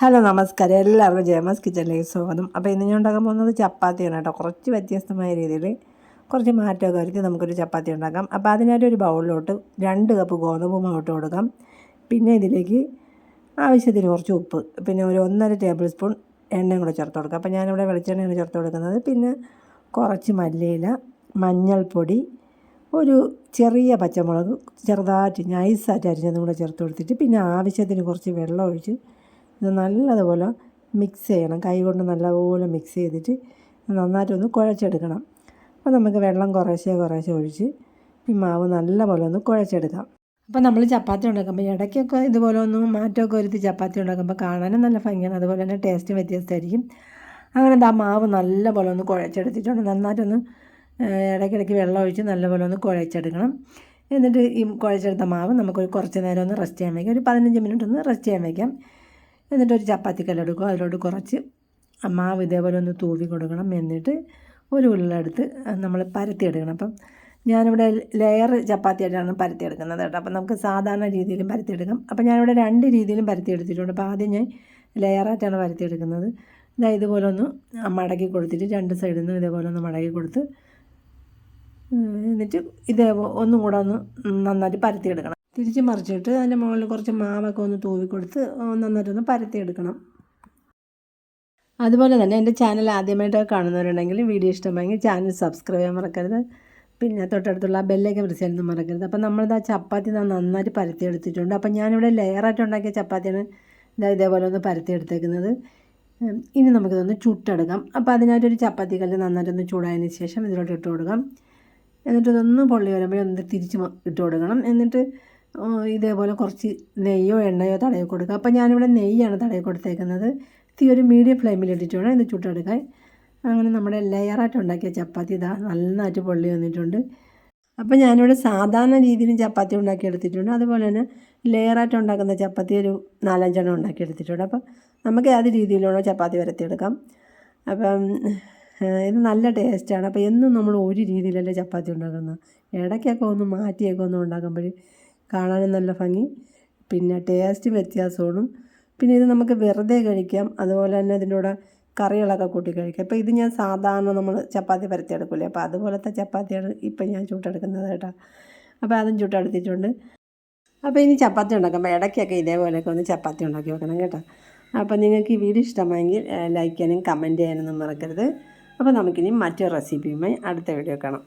Hello നമസ്കാരം. എല്ലാവർക്കും ജയമസ് കിച്ചണിലേക്ക് സ്വാഗതം. അപ്പോൾ ഇന്ന് ഞാൻ ഉണ്ടാക്കാൻ പോകുന്നത് ചപ്പാത്തിയാണ് കേട്ടോ. കുറച്ച് വ്യത്യസ്തമായ രീതിയിൽ കുറച്ച് മാറ്റമൊക്കെ വരുത്തി നമുക്കൊരു ചപ്പാത്തി ഉണ്ടാക്കാം. അപ്പോൾ അതിനായിട്ട് ഒരു ബൗളിലോട്ട് രണ്ട് കപ്പ് ഗോതമ്പ് മാവിട്ട് കൊടുക്കാം. പിന്നെ ഇതിലേക്ക് ആവശ്യത്തിന് കുറച്ച് ഉപ്പ്. പിന്നെ ഒരു ഒന്നര ടേബിൾ സ്പൂൺ എണ്ണയും കൂടെ ചേർത്ത് കൊടുക്കാം. അപ്പോൾ ഞാനിവിടെ വെളിച്ചെണ്ണയാണ് ചേർത്ത് കൊടുക്കുന്നത്. പിന്നെ കുറച്ച് മല്ലിയില മഞ്ഞൾപ്പൊടി ഒരു ചെറിയ പച്ചമുളക് ചെറുതായിട്ട് നൈസായിട്ട് അരിഞ്ഞതും കൂടെ ചേർത്ത് കൊടുത്തിട്ട് പിന്നെ ആവശ്യത്തിന് കുറച്ച് വെള്ളം ഒഴിച്ച് ഇത് നല്ലതുപോലെ മിക്സ് ചെയ്യണം. കൈ കൊണ്ട് നല്ലപോലെ മിക്സ് ചെയ്തിട്ട് നന്നായിട്ടൊന്ന് കുഴച്ചെടുക്കണം. അപ്പോൾ നമുക്ക് വെള്ളം കുറേശ്ശെ കുറേശ്ശെ ഒഴിച്ച് ഈ മാവ് നല്ലപോലെ ഒന്ന് കുഴച്ചെടുക്കാം. അപ്പോൾ നമ്മൾ ചപ്പാത്തി ഉണ്ടാക്കുമ്പോൾ ഇടയ്ക്കൊക്കെ ഇതുപോലെ ഒന്ന് മാറ്റമൊക്കെ ഒരുത്തി ചപ്പാത്തി ഉണ്ടാക്കുമ്പോൾ കാണാനും നല്ല ഭംഗിയാണ്. അതുപോലെ തന്നെ ടേസ്റ്റും വ്യത്യസ്തമായിരിക്കും. അങ്ങനെ ആ മാവ് നല്ലപോലെ ഒന്ന് കുഴച്ചെടുത്തിട്ടുണ്ട്. നന്നായിട്ടൊന്ന് ഇടയ്ക്കിടയ്ക്ക് വെള്ളം ഒഴിച്ച് നല്ലപോലെ ഒന്ന് കുഴച്ചെടുക്കണം. എന്നിട്ട് ഈ കുഴച്ചെടുത്ത മാവ് നമുക്കൊരു കുറച്ച് നേരം ഒന്ന് റെസ്റ്റ് ചെയ്യാൻ വയ്ക്കാം ഒരു പതിനഞ്ച് മിനിറ്റ് ഒന്ന് റെസ്റ്റ് ചെയ്യാൻ വയ്ക്കാം എന്നിട്ട് ഒരു ചപ്പാത്തി എടുക്കുക അതിലോട്ട് കുറച്ച് മാവ് ഇതേപോലെ ഒന്ന് തൂവി കൊടുക്കണം. എന്നിട്ട് ഒരു ഉരുളെടുത്ത് നമ്മൾ പരത്തിയെടുക്കണം. അപ്പം ഞാനിവിടെ ലെയർ ചപ്പാത്തിയായിട്ടാണ് പരത്തിയെടുക്കുന്നത് കേട്ടോ. അപ്പം നമുക്ക് സാധാരണ രീതിയിലും പരത്തിയെടുക്കാം. അപ്പം ഞാനിവിടെ രണ്ട് രീതിയിലും പരത്തിയെടുത്തിട്ടുണ്ട്. അപ്പോൾ ആദ്യം ഞാൻ ലെയറായിട്ടാണ് പരത്തിയെടുക്കുന്നത്. ഇതാ ഇതുപോലെ ഒന്ന് മടക്കി കൊടുത്തിട്ട് രണ്ട് സൈഡിൽ നിന്ന് ഇതേപോലെ ഒന്ന് മടക്കി കൊടുത്ത് എന്നിട്ട് ഇതേ ഒന്നും കൂടെ ഒന്ന് നന്നായിട്ട് പരത്തിയെടുക്കണം. തിരിച്ച് മറിച്ചിട്ട് അതിന്റെ മുകളിൽ കുറച്ച് മാവൊക്കെ ഒന്ന് തൂവി കൊടുത്ത് നന്നായിട്ടൊന്ന് പരത്തിയെടുക്കണം. അതുപോലെ തന്നെ എന്റെ ചാനൽ ആദ്യമായിട്ടൊക്കെ കാണുന്നവരുണ്ടെങ്കിൽ വീഡിയോ ഇഷ്ടമായെങ്കിൽ ചാനൽ സബ്സ്ക്രൈബ് ചെയ്യാൻ മറക്കരുത്. പിന്നെ തൊട്ടടുത്തുള്ള ബെല്ലേക്ക് പ്രസ് ചെയ്യാനൊന്നും മറക്കരുത്. അപ്പം നമ്മളിത് ചപ്പാത്തി നന്നായിട്ട് പരത്തിയെടുത്തിട്ടുണ്ട്. അപ്പം ഞാനിവിടെ ലെയറായിട്ട് ഉണ്ടാക്കിയ ചപ്പാത്തിയാണ് ഇതാ ഇതേപോലെ ഒന്ന് പരത്തിയെടുത്തേക്കുന്നത്. ഇനി നമുക്കിതൊന്ന് ചുട്ടെടുക്കാം. അപ്പോൾ അതിനായിട്ടൊരു ചപ്പാത്തി കല്ല് നന്നായിട്ടൊന്ന് ചൂടായതിന് ശേഷം ഇതിലോട്ട് ഇട്ട് കൊടുക്കാം. എന്നിട്ട് ഇതൊന്ന് പൊള്ളി വരുമ്പോഴൊന്ന് തിരിച്ച് ഇട്ട് കൊടുക്കണം. എന്നിട്ട് ഇതേപോലെ കുറച്ച് നെയ്യോ എണ്ണയോ തടയി കൊടുക്കുക. അപ്പോൾ ഞാനിവിടെ നെയ്യാണ് തടയി കൊടുത്തേക്കുന്നത്. തീ ഒരു മീഡിയം ഫ്ലെയിമിൽ ഇട്ടിട്ട് വേണം ഇത് ചുട്ടെടുക്കാൻ. അങ്ങനെ നമ്മുടെ ലെയറായിട്ട് ഉണ്ടാക്കിയ ചപ്പാത്തി ഇതാ നന്നായിട്ട് പൊള്ളി വന്നിട്ടുണ്ട്. അപ്പോൾ ഞാനിവിടെ സാധാരണ രീതിയിൽ ചപ്പാത്തി ഉണ്ടാക്കി എടുത്തിട്ടുണ്ട്. അതുപോലെ തന്നെ ലെയറായിട്ട് ഉണ്ടാക്കുന്ന ചപ്പാത്തി ഒരു നാലഞ്ചെണ്ണം ഉണ്ടാക്കി എടുത്തിട്ടുണ്ട്. അപ്പം നമുക്ക് ഏത് രീതിയിലുള്ള ചപ്പാത്തി വരത്തിയെടുക്കാം അപ്പം ഇത് നല്ല ടേസ്റ്റാണ് അപ്പോൾ എന്നും നമ്മൾ ഒരു രീതിയിലല്ലേ ചപ്പാത്തി ഉണ്ടാക്കുന്നത്. ഇടയ്ക്കൊക്കെ ഒന്ന് മാറ്റിയൊക്കെ ഒന്ന് ഉണ്ടാക്കുമ്പോൾ കാണാനും നല്ല ഭംഗി. പിന്നെ ടേസ്റ്റ് വ്യത്യാസമാണ്. പിന്നെ ഇത് നമുക്ക് വെറുതെ കഴിക്കാം. അതുപോലെ തന്നെ ഇതിന്റെ കറികളൊക്കെ കൂട്ടി കഴിക്കാം. അപ്പോൾ ഇത് ഞാൻ സാധാരണ നമ്മൾ ചപ്പാത്തി പരത്തിയെടുക്കില്ലേ അപ്പോൾ അതുപോലത്തെ ചപ്പാത്തിയാണ് ഇപ്പം ഞാൻ ചൂട്ടെടുക്കുന്നത് കേട്ടോ. അപ്പോൾ അതും ചൂട്ടെടുത്തിട്ടുണ്ട്. അപ്പോൾ ഇനി ചപ്പാത്തി ഉണ്ടാക്കുമ്പോൾ ഇടയ്ക്കൊക്കെ ഇതേപോലെയൊക്കെ ഒന്ന് ചപ്പാത്തി ഉണ്ടാക്കി വെക്കണം കേട്ടോ. അപ്പോൾ നിങ്ങൾക്ക് ഈ വീഡിയോ ഇഷ്ടമായെങ്കിൽ ലൈക്ക് ചെയ്യാനും കമന്റ് ചെയ്യാനൊന്നും മറക്കരുത്. അപ്പോൾ നമുക്കിനി മറ്റൊരു റെസിപ്പിയുമായി അടുത്ത വീഡിയോ കാണാം.